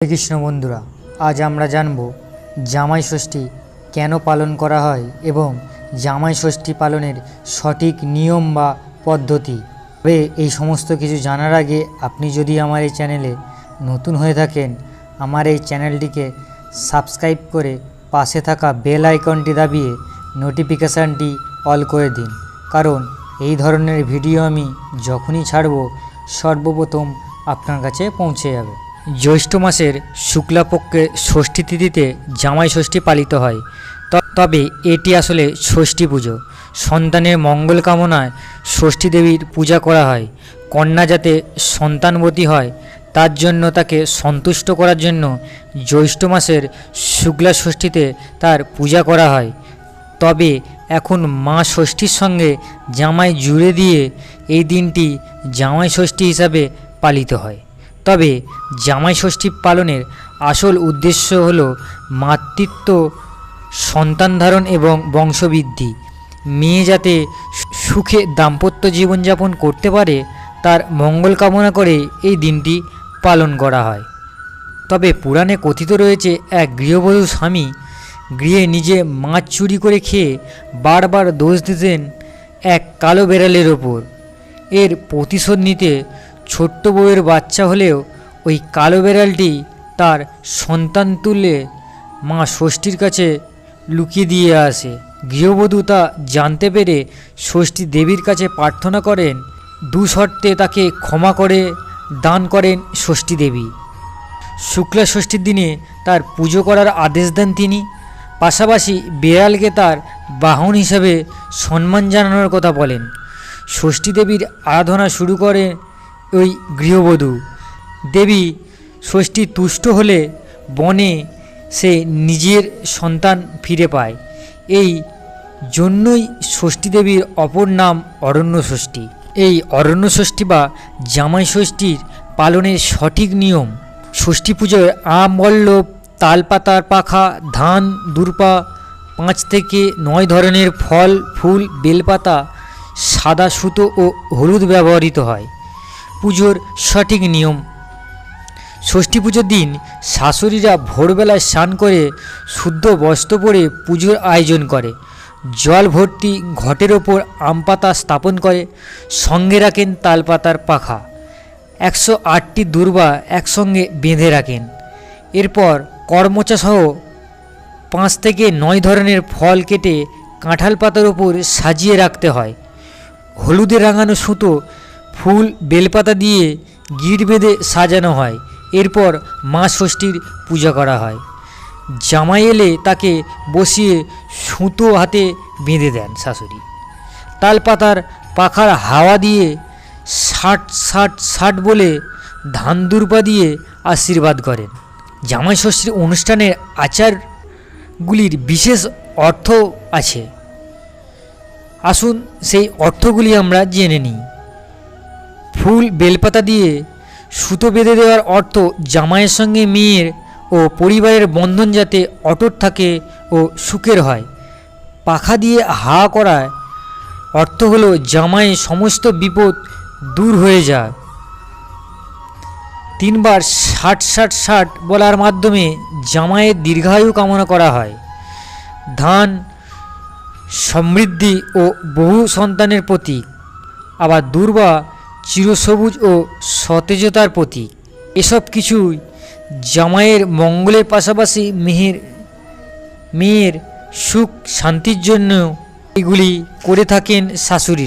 কৃষ্ণ বন্ধুরা, আজ আমরা জানব জামাই ষষ্ঠী কেন পালন করা হয় এবং জামাই ষষ্ঠী পালনের সঠিক নিয়ম বা পদ্ধতি। তবে এই সমস্ত কিছু জানার আগে আপনি যদি আমার এই চ্যানেলে নতুন হয়ে থাকেন, আমার এই চ্যানেলটিকে সাবস্ক্রাইব করে পাশে থাকা বেল আইকনটি দাবিয়ে নোটিফিকেশানটি অল করে দিন। কারণ এই ধরনের ভিডিও আমি যখনই ছাড়ব, সর্বপ্রথম আপনার কাছে পৌঁছে যাবে। জ্যৈষ্ঠ মাসের শুক্লাপক্ষে ষষ্ঠী তিথিতে জামাই ষষ্ঠী পালিত হয়। তবে এটি আসলে ষষ্ঠী পুজো। সন্তানের মঙ্গল কামনায় ষষ্ঠী দেবীর পূজা করা হয়। কন্যা যাতে সন্তানবতী হয়, তার জন্য তাকে সন্তুষ্ট করার জন্য জ্যৈষ্ঠ মাসের শুক্লা ষষ্ঠীতে তার পূজা করা হয়। তবে এখন মা ষষ্ঠীর সঙ্গে জামাই জুড়ে দিয়ে এই দিনটি জামাই ষষ্ঠী হিসাবে পালিত হয়। তবে জামাই ষষ্ঠী পালনের আসল উদ্দেশ্য হল মাতৃত্ব, সন্তান ধারণ এবং বংশবৃদ্ধি। মেয়ে যাতে সুখে দাম্পত্য জীবনযাপন করতে পারে, তার মঙ্গল কামনা করে এই দিনটি পালন করা হয়। তবে পুরাণে কথিত রয়েছে, এক গৃহবধূ স্বামী গৃহে নিজে মাছ চুরি করে খেয়ে বারবার দোষ দিতেন এক কালো বেড়ালের ওপর। এর প্রতিশোধ নিতে ছোট্ট বউয়ের বাচ্চা হলেও ওই কালো বেড়ালটি তার সন্তান তুলে মা ষষ্ঠীর কাছে লুকিয়ে দিয়ে আসে। গৃহবধূ তা জানতে পেরে ষষ্ঠী দেবীর কাছে প্রার্থনা করেন, দু শর্তে তাকে ক্ষমা করে দান করেন ষষ্ঠী দেবী। শুক্লা ষষ্ঠীর দিনে তার পুজো করার আদেশ দেন তিনি। পাশাপাশি বেড়ালকে তার বাহন হিসাবে সম্মান জানানোর কথা বলেন। ষষ্ঠী দেবীর আরাধনা শুরু করে ওই গৃহবধূ। দেবী ষষ্ঠী তুষ্ট হলে বনে সে নিজের সন্তান ফিরে পায়। এই জন্যই ষষ্ঠী দেবীর অপর নাম অরণ্য ষষ্ঠী। এই অরণ্য ষষ্ঠী বা জামাই ষষ্ঠীর পালনের সঠিক নিয়ম। ষষ্ঠী পুজোয় আম বল্লভ তালপাতার পাখা, ধান, দুর্পা, পাঁচ থেকে নয় ধরনের ফল, ফুল, বেলপাতা, সাদা সুতো ও হলুদ ব্যবহৃত হয়। পুজোর সঠিক নিয়ম। ষষ্ঠী পুজোর দিন শাশুড়িরা ভোরবেলায় স্নান করে শুদ্ধ বস্ত্র পরে পুজোর আয়োজন করে। জল ভর্তি ঘটের ওপর আম পাতা স্থাপন করে, সঙ্গে রাখেন তালপাতার পাখা। একশো আটটি দুর্বা একসঙ্গে বেঁধে রাখেন। এরপর কর্মচা সহ পাঁচ থেকে নয় ধরনের ফল কেটে কাঁঠাল পাতার ওপর সাজিয়ে রাখতে হয়। হলুদে রাঙানো সুতো ফুল বেলপাতা দিয়ে গিট বেঁধে সাজানো হয়। এরপর মা ষষ্ঠীর পূজা করা হয়। জামাই এলে তাকে বসিয়ে সুতো হাতে বেঁধে দেন শাশুড়ি। তালপাতার পাখার হাওয়া দিয়ে ষাট ষাট ষাট বলে ধান দুর্বা দিয়ে আশীর্বাদ করেন। জামাই ষষ্ঠীর অনুষ্ঠানের আচারগুলির বিশেষ অর্থ আছে। আসুন সেই অর্থগুলি আমরা জেনে নিই। ফুল বেলপাতা দিয়ে সুতো বেঁধে দেওয়ার অর্থ জামাইয়ের সঙ্গে মেয়ের ও পরিবারের বন্ধন যাতে অটুট থাকে ও সুখের হয়। পাখা দিয়ে হা করায় অর্থ হলো জামাই সমস্ত বিপদ দূর হয়ে যায়। তিনবার ষাট ষাট ষাট বলার মাধ্যমে জামাইয়ের দীর্ঘায়ু কামনা করা হয়। ধান, সমৃদ্ধি ও বহু সন্তানের প্রতীক। আবার দুর্বা চিরসবুজ ও সতেজতার প্রতীক। এসব কিছুই জামাইয়ের মঙ্গলের পাশাপাশি মেহের, মেয়ের সুখ শান্তির জন্য এগুলি করে থাকেন শাশুড়িরা।